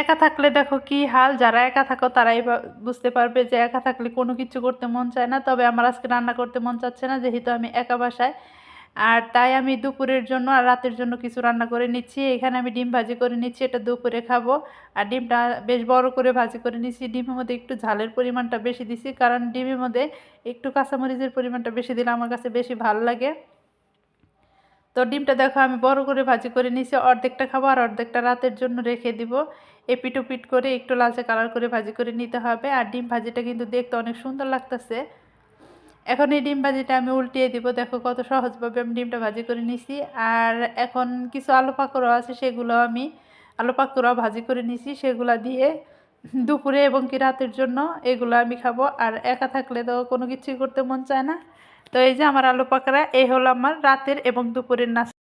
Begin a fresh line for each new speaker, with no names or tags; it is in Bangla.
একা থাকলে দেখো কি হাল? যারা একা থাকো, তারাই বুঝতে পারবে যে একা থাকলে কোনো কিছু করতে মন চায় না। তবে আমার আজকে রান্না করতে মন চাচ্ছে না, যেহেতু আমি একা বাসায়। আর তাই আমি দুপুরের জন্য আর রাতের জন্য কিছু রান্না করে নিচ্ছি। এখানে আমি ডিম ভাজি করে নিচ্ছি, এটা দুপুরে খাব। আর ডিমটা বেশ বড় করে ভাজি করে নিচ্ছি। ডিমের মধ্যে একটু ঝালের পরিমাণটা বেশি দিছি, কারণ ডিমের মধ্যে একটু কাঁচামরিচের পরিমাণটা বেশি দিলে আমার কাছে বেশি ভালো লাগে। তো ডিমটা দেখো আমি বড় করে ভাজি করে নিয়েছি, অর্ধেকটা খাব আর অর্ধেকটা রাতের জন্য রেখে দিব। এপিট পিট করে একটু লালচে কালার করে ভাজি করে নিতে হবে। আর ডিম ভাজিটা কিন্তু দেখতে অনেক সুন্দর লাগতেছে। এখন এই ডিম ভাজিটা আমি উল্টিয়ে দিব। দেখো কত সহজভাবে আমি ডিমটা ভাজি করে নিছি আর এখন কিছু আলু পাকোড়া আছে, সেগুলো আমি আলু পাকোড়া ভাজি করে নিছি সেগুলো দিয়ে দুপুরে এবং কি রাতের জন্য এগুলো আমি খাব। আর একা থাকলে তো কোনো কিছুই করতে মন চায় না। তো এই যে আমার আলু পাকরা এই হলো আমার রাতের এবং দুপুরের নাস্তা।